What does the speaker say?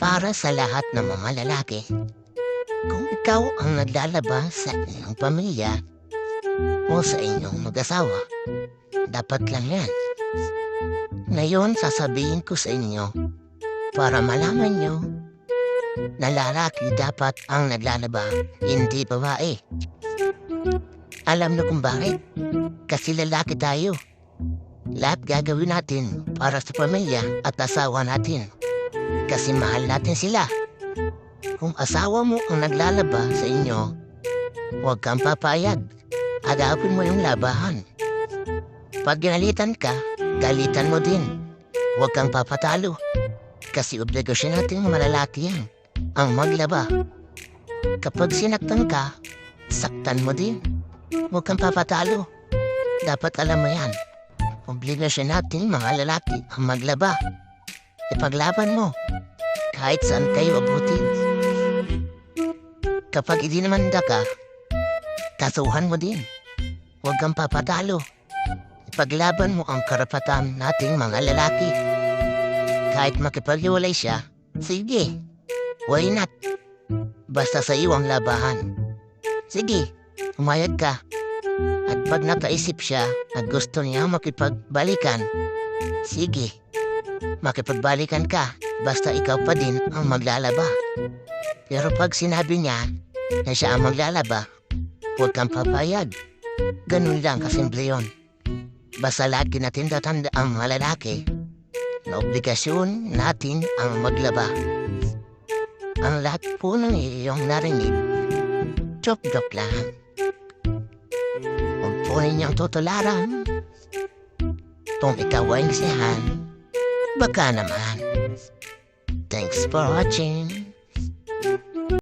Para sa lahat ng mga lalaki, kung ikaw ang naglalaba sa inyong pamilya o sa inyong mag-asawa, dapat lang yan. Ngayon sasabihin ko sa inyo para malaman nyo na lalaki dapat ang naglalaba, hindi babae. Alam na kung bakit? Kasi lalaki tayo. Lahat gagawin natin para sa pamilya at asawa natin. Kasi mahal natin sila. Kung asawa mo ang naglalaba sa inyo, huwag kang papayag. Agapin mo yung labahan. Pag ginalitan ka, galitan mo din. Huwag kang papatalo. Kasi obligasyon natin malalaki yan, ang maglaba. Kapag sinaktan ka, saktan mo din. Huwag kang papatalo. Dapat alam mo yan. Obligasyon natin mga lalaki ang maglaba. Ipaglaban mo. Kahit saan kayo abutin. Kapag hindi naman ka, kasuhan mo din. Huwag kang papatalo. Ipaglaban mo ang karapatan nating mga lalaki. Kahit makipaghiwalay siya, sige. Why not? Basta sa iyo ang labahan. Sige, umayag ka. At pag nakaisip siya na gusto niya makipagbalikan, sige, makipagbalikan ka basta ikaw pa din ang maglalaba. Pero pag sinabi niya na siya ang maglalaba, huwag kang papayag. Ganun lang kasimple yun. Basta lagi natin tatanda ang mga lalaki na obligasyon natin ang maglaba. Ang lahat po ng iyong narinig, joke-joke lang. Huwag po ninyong tutularan. Kung ikaw ay nasihan, baka naman. Thanks for watching.